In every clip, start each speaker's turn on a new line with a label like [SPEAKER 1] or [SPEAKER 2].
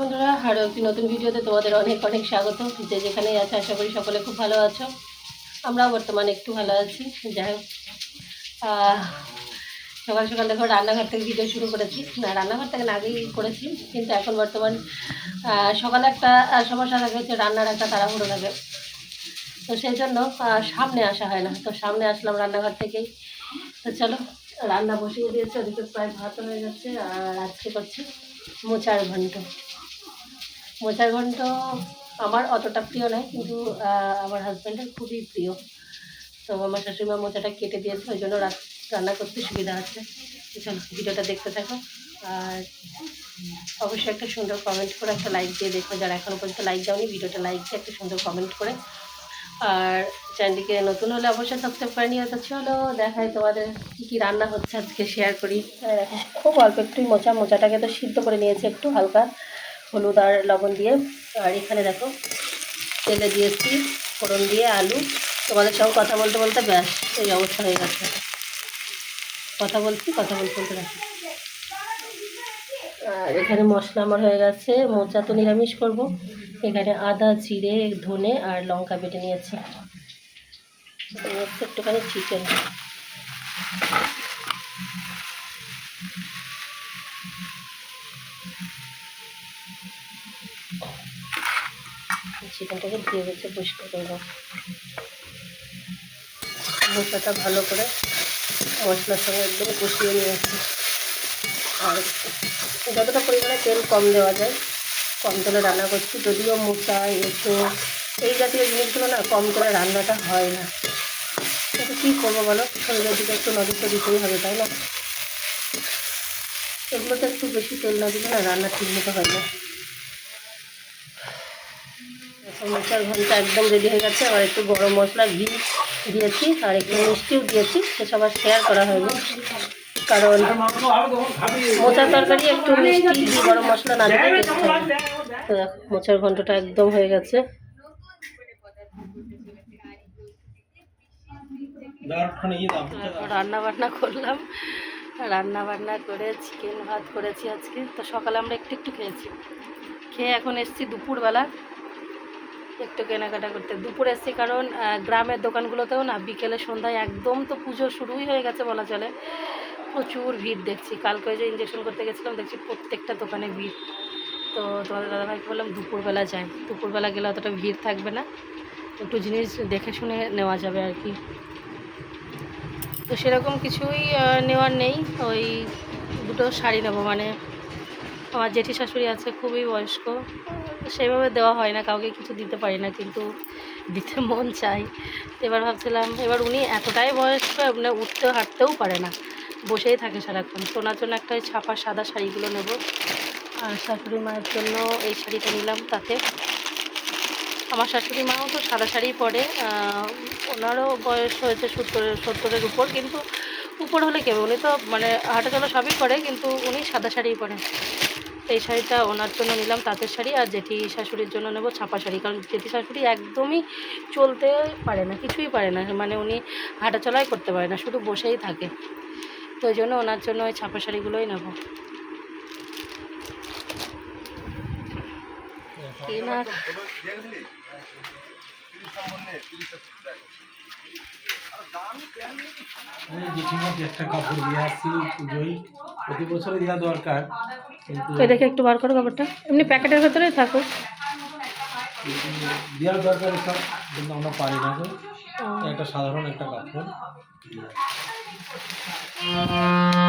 [SPEAKER 1] বন্ধুরা, আরও একটি নতুন ভিডিওতে তোমাদের অনেক অনেক স্বাগত। যে যেখানেই আছে, আশা করি সকলে খুব ভালো আছো। আমরাও বর্তমানে একটু ভালো আছি। যাই হোক সকাল সকাল দেখো রান্নাঘর থেকে ভিডিও শুরু করেছি। না, রান্নাঘর থেকে না, আগেই করেছি। কিন্তু এখন বর্তমান সকালে একটা সমস্যা থাকে হচ্ছে রান্নার একটা তাড়াহুড়ো থাকে। তো সেই জন্য সামনে আসা হয় না। তো সামনে আসলাম রান্নাঘর থেকেই। তো চলো, রান্না বসিয়ে দিয়েছে, ওদিকে প্রায় ভাত হয়ে যাচ্ছে আর আজকে করছি মোচার ঘন্ট। মোচার ঘন্ট আমার অতটা প্রিয় নয়, কিন্তু আমার হাজব্যান্ডের খুবই প্রিয়। তো আমার শাশুড়িমা মোচাটা কেটে দিয়েছে, ওই জন্য রান্না করতে সুবিধা আছে চলো, ভিডিওটা দেখতে থাকো। আর অবশ্যই একটা সুন্দর কমেন্ট করে একটা লাইক দিয়ে দেখো। যারা এখনও পর্যন্ত লাইক দাওনি, ভিডিওটা লাইক দিয়ে একটা সুন্দর কমেন্ট করে আর চ্যানেলটিকে নতুন হলে অবশ্যই সাবস্ক্রাইব করে নিয়ে তো চলো, দেখাই তোমাদের কী কী রান্না হচ্ছে আজকে শেয়ার করি। খুব অল্প একটুই মোচা, মোচাটাকে তো সিদ্ধ করে নিয়েছি একটু হালকা হলুদ আর লবণ দিয়ে। আর এখানে দেখো, তেলে দিয়েছি ফোড়ন দিয়ে আলু। তোমাদের সঙ্গে কথা বলতে বলতে ব্যাস, এই অবস্থা হয়ে গেছে। কথা বলছি, কথা বলতে বলতে রাখি। আর এখানে মশলা আমার হয়ে গেছে, মোচা তো নিরামিষ করব। এখানে আদা, জিরে, ধনে আর লঙ্কা বেটে নিয়েছি। একটুখানি চিকেন। চিকেনটাকে দিয়ে গেছে পরিষ্কার করব মোচাটা ভালো করে মশলার সঙ্গে একদম কষিয়ে নিয়েছি। আর যতটা পরিমাণে তেল কম দেওয়া যায় কম তেলে রান্না করছি, যদিও মোটা এঁচো এই জাতীয় জিনিসগুলো না কম তেলে রান্নাটা হয় না। কিন্তু কী করব বলো? শরীরের দিকে একটু নজর তো দিতেই হবে, তাই না? এগুলোতে একটু বেশি তেল না দিলে না রান্না ঠিক মতো হয় না। মোচার ঘণ্টা একদম রেডি হয়ে গেছে আর একটু গরম মশলা, ঘি দিয়েছি, আর একটু মিষ্টিও দিয়েছি, সেসব আর শেয়ার করা হয়নি। কারণ মোচার তরকারি একটু মিষ্টি, গরম মশলা না দিলে মোচার ঘন্টটা একদম হয়ে গেছে। রান্না বান্না করলাম। রান্না বান্না করে চিকেন ভাত করেছি আজকে। তো সকালে আমরা একটু একটু খেয়েছি। খেয়ে এখন এসেছি দুপুরবেলা। একটু কেনাকাটা করতে। দুপুরে এসেছি কারণ গ্রামের দোকানগুলোতেও না, বিকেলে সন্ধ্যায় একদম তো পুজো শুরুই হয়ে গেছে বলা চলে। প্রচুর ভিড় দেখছি। কালকে যে ইঞ্জেকশন করতে গেছিলাম, দেখছি প্রত্যেকটা দোকানে ভিড়। তো তোমাদের দাদাভাইকে বললাম, দুপুরবেলা যাই। দুপুরবেলা গেলে অতটা ভিড় থাকবে না। একটু জিনিস দেখে শুনে নেওয়া যাবে আর কি। তো সেরকম কিছুই নেওয়ার নেই। ওই দুটো শাড়ি নেব মানে আমার জেঠি শাশুড়ি আছে, খুবই বয়স্ক। সেইভাবে দেওয়া হয় না, কাউকে কিছু দিতে পারি না, কিন্তু দিতে মন চাই। এবার ভাবছিলাম, এবার উনি এতটাই বয়স্ক মানে উঠতেও হাঁটতেও পারে না। বসেই থাকে সারাক্ষণ। সোনার জন্য একটা ওই ছাপা সাদা শাড়িগুলো নেব। আর শাশুড়ি মায়ের জন্য এই শাড়িটা নিলাম তাতে। আমার শাশুড়ি মাও তো সাদা শাড়ি পরে ওনারও বয়স হয়েছে সত্তরের সত্তরের উপর, কিন্তু উপর হলে কেবে উনি তো মানে হাঁটা চলা সবই করে, কিন্তু উনি সাদা শাড়িই পরেন এই শাড়িটা ওনার জন্য নিলাম তাঁতের শাড়ি, আর জেঠি শাশুড়ির জন্য নেব ছাপা শাড়ি, কারণ জেঠি শাশুড়ি একদমই চলতে পারে না, কিছুই পারে না। মানে উনি হাঁটা চলাই করতে পারে না, শুধু বসেই থাকে। তো ওই জন্য ওনার জন্য ওই ছাপা শাড়িগুলোই নেব। কেনার তো দেখে একটু বার করো কাপড়টা। এমনি প্যাকেটের ভেতরেই থাকুক
[SPEAKER 2] দেওয়ার দরকার আমরা পারি না একটা সাধারণ একটা কাপড়। Música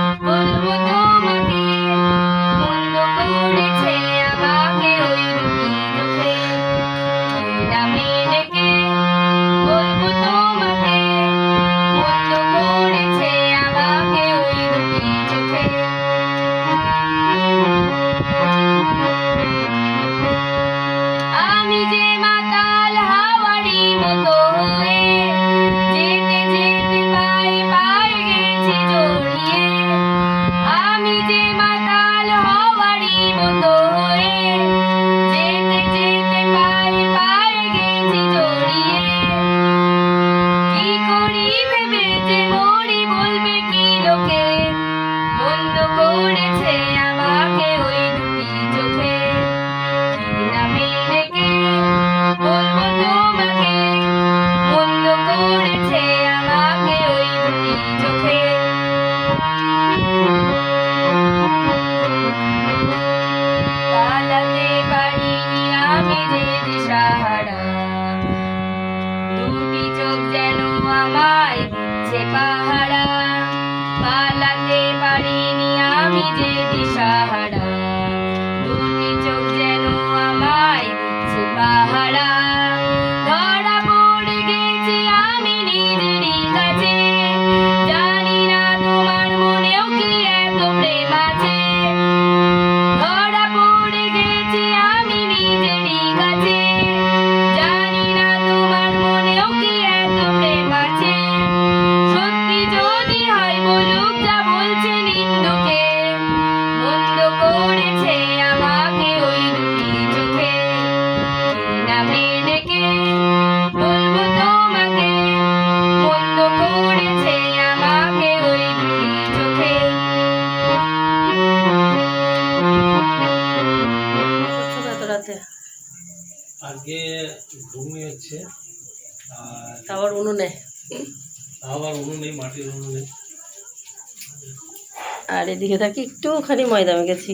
[SPEAKER 2] আর
[SPEAKER 1] এদিকে থাকি, একটুখানি ময়দা মেখেছি।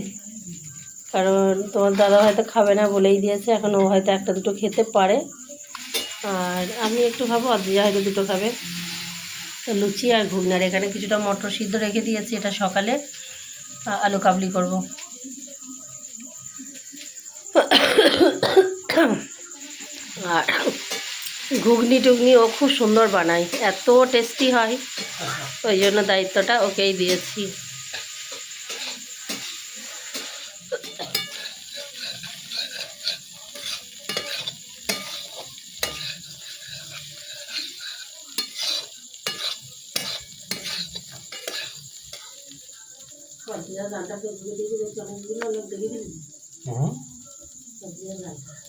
[SPEAKER 1] কারণ তোমার দাদা হয়তো খাবে না বলেই দিয়েছে, এখন ও হয়তো একটা দুটো খেতে পারে। আর আমি একটু খাব অদ্রিজা হয়তো দুটো খাবে। তো লুচি আর ঘুগনার, এখানে কিছুটা মটর সিদ্ধ রেখে দিয়েছি, এটা সকালে। আলু কাবলি করব। আর ঘুগনি টুগনি ও খুব সুন্দর বানায়। এত টেস্টি হয়। ওই জন্য দায়িত্বটা ওকেই দিয়েছি।
[SPEAKER 2] হুম।
[SPEAKER 1] দেখো